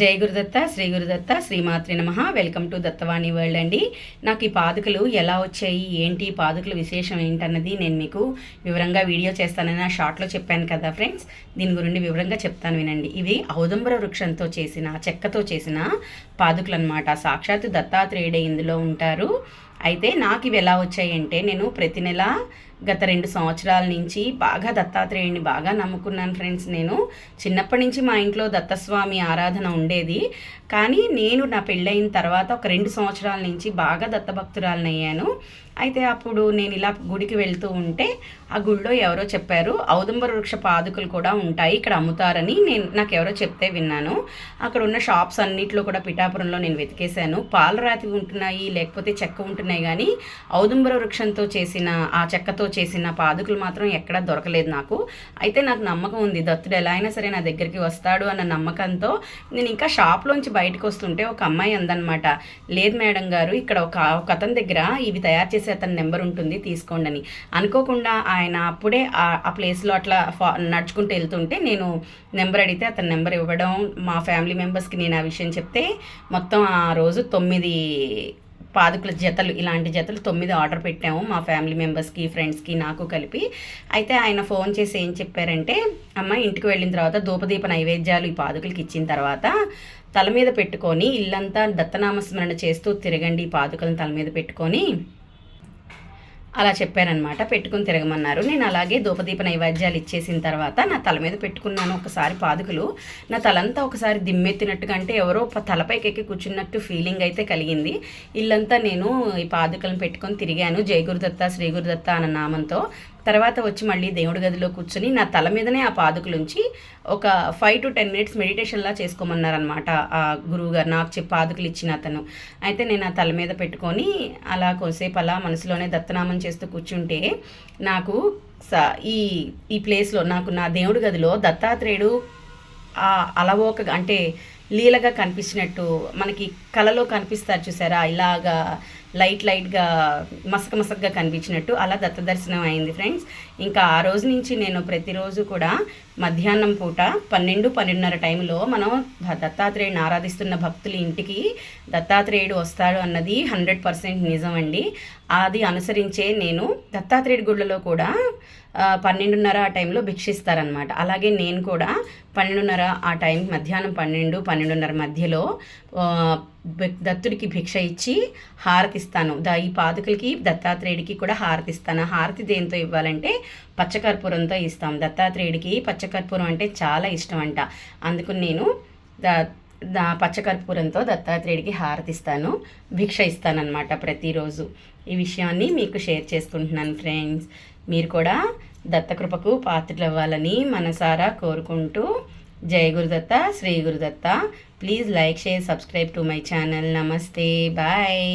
జై గురుదత్త శ్రీ గురుదత్త శ్రీమాత్రి నమ. వెల్కమ్ టు దత్తవాణి వరల్డ్ అండి. నాకు ఈ పాదుకలు ఎలా వచ్చాయి? ఏంటి? ఈ పాదుకల విశేషం ఏంటన్నది నేను మీకు వివరంగా వీడియో చేస్తానని ఆ షార్ట్లో చెప్పాను కదా ఫ్రెండ్స్ దీని గురించి వివరంగా చెప్తాను వినండి. ఇవి ఔదంబర వృక్షంతో చేసిన చెక్కతో చేసిన పాదుకలు అనమాట సాక్షాత్ దత్తాత్రేయుడే ఇందులో ఉంటారు. అయితే నాకు ఇవి ఎలా వచ్చాయి అంటే నేను ప్రతి నెల గత రెండు సంవత్సరాల నుంచి బాగా దత్తాత్రేయుడిని బాగా నమ్ముకున్నాను ఫ్రెండ్స్ నేను. చిన్నప్పటి నుంచి మా ఇంట్లో దత్తస్వామి ఆరాధన ఉండేది. కానీ నేను నా పెళ్ళైన తర్వాత ఒక రెండు సంవత్సరాల నుంచి బాగా దత్తభక్తురాలనయ్యాను. అయితే అప్పుడు నేను ఇలా గుడికి వెళ్తూ ఉంటే ఆ గుడిలో ఎవరో చెప్పారు ఔదంబర వృక్ష పాదుకలు కూడా ఉంటాయి ఇక్కడ అమ్ముతారని నేను నాకు ఎవరో చెప్తే విన్నాను. అక్కడ ఉన్న షాప్స్ అన్నిట్లో కూడా పిఠాపురంలో నేను వెతికేశాను. పాలరాతి ఉంటున్నాయి లేకపోతే చెక్క ఉంటున్నాయి కానీ ఔదంబర వృక్షంతో చేసిన ఆ చెక్కతో చేసిన పాదుకలు మాత్రం ఎక్కడా దొరకలేదు నాకు. అయితే నాకు నమ్మకం ఉంది దత్తుడు ఎలా అయినా సరే నా దగ్గరికి వస్తాడు అన్న నమ్మకంతో నేను ఇంకా షాప్లోంచి బయటకు వస్తుంటే ఒక అమ్మాయి అందనమాట లేదు మేడం గారు ఇక్కడ ఒక ఒక అతని దగ్గర ఇవి తయారు చేసి అతని నెంబర్ ఉంటుంది తీసుకోండి అని. అనుకోకుండా ఆయన అప్పుడే ఆ ప్లేస్లో అట్లా ఫా నడుచుకుంటూ వెళ్తుంటే నేను నెంబర్ అడిగితే అతని నెంబర్ ఇవ్వడం మా ఫ్యామిలీ మెంబర్స్కి నేను ఆ విషయం చెప్తే మొత్తం ఆ రోజు తొమ్మిది పాదుకుల జతలు ఇలాంటి జతలు తొమ్మిది ఆర్డర్ పెట్టాము మా ఫ్యామిలీ మెంబర్స్కి ఫ్రెండ్స్కి నాకు కలిపి. అయితే ఆయన ఫోన్ చేసి ఏం చెప్పారంటే అమ్మ ఇంటికి వెళ్ళిన తర్వాత ధూపదీప నైవేద్యాలు ఈ పాదుకులకి ఇచ్చిన తర్వాత తల మీద పెట్టుకొని ఇల్లంతా దత్తనామస్మరణ చేస్తూ తిరగండి ఈ పాదుకలను తల మీద పెట్టుకొని. అలా చెప్పారనమాట పెట్టుకుని తిరగమన్నారు. నేను అలాగే ధూపదీప నైవేద్యాలు ఇచ్చేసిన తర్వాత నా తల మీద పెట్టుకున్నాను ఒకసారి పాదుకులు. నా తలంతా ఒకసారి దిమ్మెత్తినట్టుగా అంటే ఎవరో తలపైకి ఎక్కి కూర్చున్నట్టు ఫీలింగ్ అయితే కలిగింది. ఇల్లంతా నేను ఈ పాదుకలను పెట్టుకొని తిరిగాను. జయ గురుదత్త శ్రీ గురుదత్త అన్న నామంతో. తర్వాత వచ్చి మళ్ళీ దేవుడి గదిలో కూర్చొని నా తల మీదనే ఆ పాదుకులుంచి ఒక ఫైవ్ టు టెన్ మినిట్స్ మెడిటేషన్లా చేసుకోమన్నారనమాట ఆ గురువుగారు. నాకు చెప్పి పాదుకులు ఇచ్చిన అతను. అయితే నేను ఆ తల మీద పెట్టుకొని అలా కొద్దిసేపు అలా మనసులోనే దత్తనామం చేస్తూ కూర్చుంటే నాకు ఈ ఈ ప్లేస్లో నాకు నా దేవుడి గదిలో దత్తాత్రేయుడు అలవోక అంటే లీలగా కనిపించినట్టు మనకి కళలో కనిపిస్తారు చూసారా? ఇలాగా లైట్ లైట్గా మసక మసకగా కనిపించినట్టు అలా దత్త దర్శనం అయింది ఫ్రెండ్స్. ఇంకా ఆ రోజు నుంచి నేను ప్రతిరోజు కూడా మధ్యాహ్నం పూట పన్నెండు పన్నెండున్నర టైంలో మనం దత్తాత్రేయుడిని ఆరాధిస్తున్న భక్తుల ఇంటికి దత్తాత్రేయుడు వస్తాడు అన్నది హండ్రెడ్ పర్సెంట్ నిజం అండి. అది అనుసరించే నేను దత్తాత్రేయుడి గుళ్ళలో కూడా పన్నెండున్నర ఆ టైంలో భిక్షిస్తారనమాట అలాగే నేను కూడా పన్నెండున్నర ఆ టైం మధ్యాహ్నం పన్నెండు పన్నెండున్నర మధ్యలో దత్తుడికి భిక్ష ఇచ్చి హారతిస్తాను. దా ఈ పాదుకలకి దత్తాత్రేయుడికి కూడా హారతిస్తాను. హారతి దేంతో ఇవ్వాలంటే పచ్చకర్పూరంతో ఇస్తాం. దత్తాత్రేయుడికి పచ్చకర్పూరం అంటే చాలా ఇష్టం అంట అందుకు నేను దా దా పచ్చకర్పూరంతో దత్తాత్రేయుడికి హారతిస్తాను. భిక్ష ఇస్తానన్నమాట ప్రతిరోజు. ఈ విషయాన్ని మీకు షేర్ చేసుకుంటున్నాను ఫ్రెండ్స్. మీరు కూడా దత్తకృపకు పాత్రలు అవ్వాలని మనసారా కోరుకుంటూ జయ Gurudatta Shri Gurudatta please like share subscribe to my channel నమస్తే బాయ్